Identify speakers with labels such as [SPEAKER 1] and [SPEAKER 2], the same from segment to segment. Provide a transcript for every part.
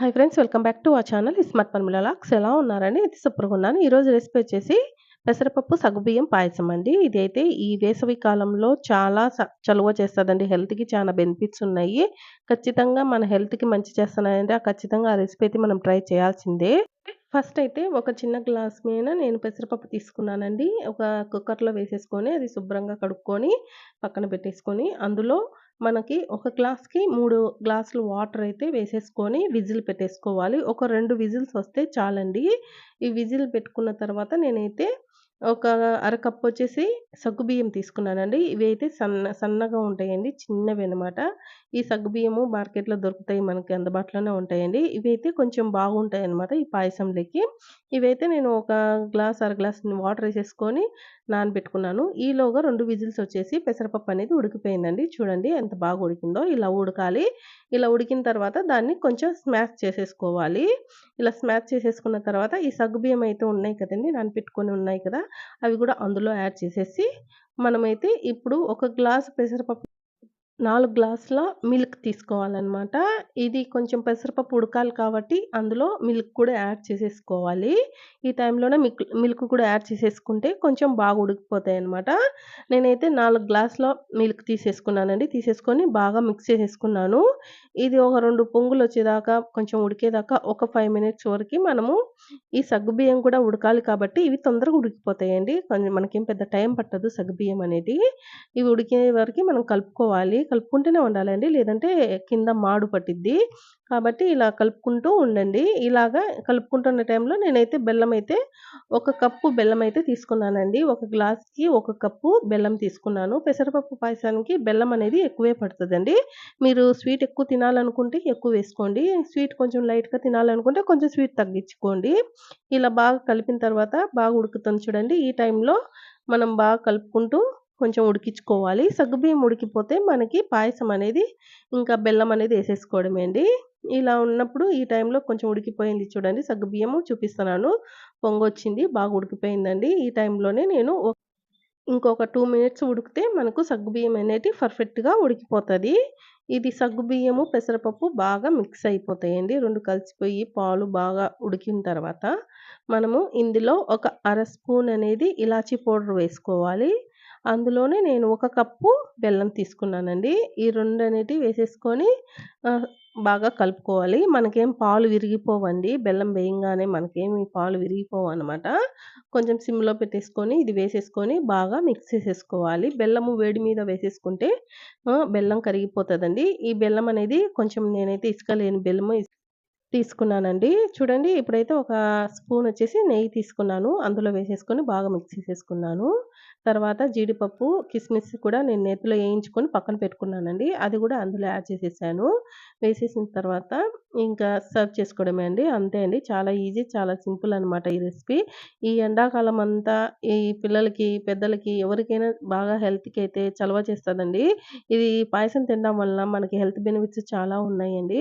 [SPEAKER 1] Hi friends welcome back to ఆ channel smart పర్మిల లాక్స్ ఎలా ఉన్నారని ఇది సూపర్గా ఉన్నాను. ఈరోజు రెసిపీ వచ్చేసి పెసరపప్పు సగుబియ్యం పాయసం అండి. ఇదైతే ఈ వేసవి కాలంలో చాలా చలువ చేస్తుందండి. హెల్త్కి చాలా బెనిఫిట్స్ ఉన్నాయి. ఖచ్చితంగా మన హెల్త్కి మంచి చేస్తున్నాయంటే ఆ ఖచ్చితంగా ఆ రెసిపీ అయితే మనం ట్రై చేయాల్సిందే. ఫస్ట్ అయితే ఒక చిన్న గ్లాస్ మీద నేను పెసరపప్పు తీసుకున్నానండి. ఒక కుక్కర్లో వేసేసుకొని అది శుభ్రంగా కడుక్కొని పక్కన పెట్టేసుకొని అందులో మనకి ఒక గ్లాస్కి మూడు గ్లాసులు వాటర్ అయితే వేసేసుకొని విజిల్ పెట్టేసుకోవాలి. ఒక రెండు విజిల్స్ వస్తే చాలండి. ఈ విజిల్ పెట్టుకున్న తర్వాత నేనైతే ఒక అరకప్పు వచ్చేసి సగ్గుబియ్యం తీసుకున్నానండి. ఇవి అయితే సన్న సన్నగా ఉంటాయండి. చిన్నవి అనమాట ఈ సగ్గుబియ్యము మార్కెట్లో దొరుకుతాయి మనకి అందుబాటులోనే ఉంటాయండి. ఇవి అయితే కొంచెం బాగుంటాయి అనమాట ఈ పాయసంలోకి. ఇవైతే నేను ఒక గ్లాస్ అర గ్లాస్ వాటర్ వేసేసుకొని నానబెట్టుకున్నాను. ఈలోగా రెండు విజిల్స్ వచ్చేసి పెసరపప్పు అనేది ఉడికిపోయిందండి. చూడండి ఎంత బాగా ఉడికిందో. ఇలా ఉడకాలి. ఇలా ఉడికిన తర్వాత దాన్ని కొంచెం స్మాష్ చేసేసుకోవాలి. ఇలా స్మాష్ చేసేసుకున్న తర్వాత ఈ సగ్గుబియ్యం అయితే ఉన్నాయి కదండి. నానబెట్టుకొని ఉన్నాయి కదా. అవి కూడా అందులో యాడ్ చేసేసి మనమైతే ఇప్పుడు ఒక గ్లాస్ పెసరపప్పు నాలుగు గ్లాసుల మిల్క్ తీసుకోవాలన్నమాట. ఇది కొంచెం పెసరపప్పు ఉడకాలి కాబట్టి అందులో మిల్క్ కూడా యాడ్ చేసేసుకోవాలి. ఈ టైంలోనే మిల్క్ మిల్క్ కూడా యాడ్ చేసేసుకుంటే కొంచెం బాగా ఉడికిపోతాయి అనమాట నేనైతే నాలుగు గ్లాసుల మిల్క్ తీసేసుకున్నానండి. తీసేసుకొని బాగా మిక్స్ చేసేసుకున్నాను. ఇది ఒక రెండు పొంగులు వచ్చేదాకా కొంచెం ఉడికేదాకా ఒక ఫైవ్ మినిట్స్ వరకు మనము ఈ సగ్గుబియ్యం కూడా ఉడకాలి కాబట్టి ఇవి తొందరగా ఉడికిపోతాయండి. కొంచెం మనకేం పెద్ద టైం పట్టదు సగ్గుబియ్యం అనేది. ఇవి ఉడికే వరకు మనం కలుపుకోవాలి. కలుపుకుంటూనే ఉండాలండి. లేదంటే కింద మాడు పట్టిద్ది. కాబట్టి ఇలా కలుపుకుంటూ ఉండండి. ఇలాగా కలుపుకుంటున్న టైంలో నేనైతే బెల్లం అయితే ఒక కప్పు బెల్లం అయితే తీసుకున్నానండి. ఒక గ్లాస్కి ఒక కప్పు బెల్లం తీసుకున్నాను. పెసరపప్పు పాయసానికి బెల్లం అనేది ఎక్కువే పడుతుందండి. మీరు స్వీట్ ఎక్కువ తినాలనుకుంటే ఎక్కువ వేసుకోండి. స్వీట్ కొంచెం లైట్గా తినాలనుకుంటే కొంచెం స్వీట్ తగ్గించుకోండి. ఇలా బాగా కలిపిన తర్వాత బాగా ఉడుకుతుంది చూడండి. ఈ టైంలో మనం బాగా కలుపుకుంటూ కొంచెం ఉడికించుకోవాలి. సగ్గుబియ్యం ఉడికిపోతే మనకి పాయసం అనేది ఇంకా బెల్లం అనేది వేసేసుకోవడమే అండి. ఇలా ఉన్నప్పుడు ఈ టైంలో కొంచెం ఉడికిపోయింది చూడండి. సగ్గుబియ్యము చూపిస్తున్నాను. పొంగొచ్చింది బాగా ఉడికిపోయిందండి. ఈ టైంలోనే నేను ఇంకొక టూ మినిట్స్ ఉడికితే మనకు సగ్గుబియ్యం అనేది పర్ఫెక్ట్గా ఉడికిపోతుంది. ఇది సగ్గుబియ్యము పెసరపప్పు బాగా మిక్స్ అయిపోతాయండి. రెండు కలిసిపోయి పాలు బాగా ఉడికిన తర్వాత మనము ఇందులో ఒక అర స్పూన్ అనేది ఇలాచీ పౌడర్ వేసుకోవాలి. అందులోనే నేను ఒక కప్పు బెల్లం తీసుకున్నానండి. ఈ రెండు అనేటివి వేసేసుకొని బాగా కలుపుకోవాలి. మనకేం పాలు విరిగిపోవండి. బెల్లం వేయంగానే మనకేమి పాలు విరిగిపోవు అనమాట కొంచెం సిమ్లో పెట్టేసుకొని ఇది వేసేసుకొని బాగా మిక్స్ చేసేసుకోవాలి. బెల్లము వేడి మీద వేసేసుకుంటే బెల్లం కరిగిపోతుందండి. ఈ బెల్లం అనేది కొంచెం నేనైతే ఇసుక లేని బెల్లము తీసుకున్నానండి. చూడండి ఇప్పుడైతే ఒక స్పూన్ వచ్చేసి నెయ్యి తీసుకున్నాను. అందులో వేసేసుకొని బాగా మిక్స్ చేసేసుకున్నాను. తర్వాత జీడిపప్పు కిస్మిస్ కూడా నేను నేతిలో వేయించుకొని పక్కన పెట్టుకున్నానండి. అది కూడా అందులో యాడ్ చేసేసాను. వేసేసిన తర్వాత ఇంకా సర్వ్ చేసుకోవడమే అండి. అంతే అండి. చాలా ఈజీ చాలా సింపుల్ అనమాట ఈ రెసిపీ. ఈ ఎండాకాలం అంతా ఈ పిల్లలకి పెద్దలకి ఎవరికైనా బాగా హెల్త్కి అయితే చలవ చేస్తుందండి. ఇది పాయసం తినడం వల్ల మనకి హెల్త్ బెనిఫిట్స్ చాలా ఉన్నాయండి.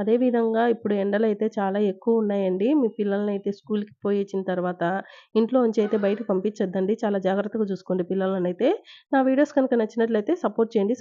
[SPEAKER 1] అదేవిధంగా ఇప్పుడు ఎండలు అయితే చాలా ఎక్కువ ఉన్నాయండి మీ పిల్లల్ని అయితే స్కూల్కి పోయి వచ్చిన తర్వాత ఇంట్లో ఉంచి అయితే బయటకు పంపించొద్దండి చాలా జాగ్రత్తగా చూసుకోండి పిల్లలని అయితే నా వీడియోస్ కనుక నచ్చినట్లయితే సపోర్ట్ చేయండి.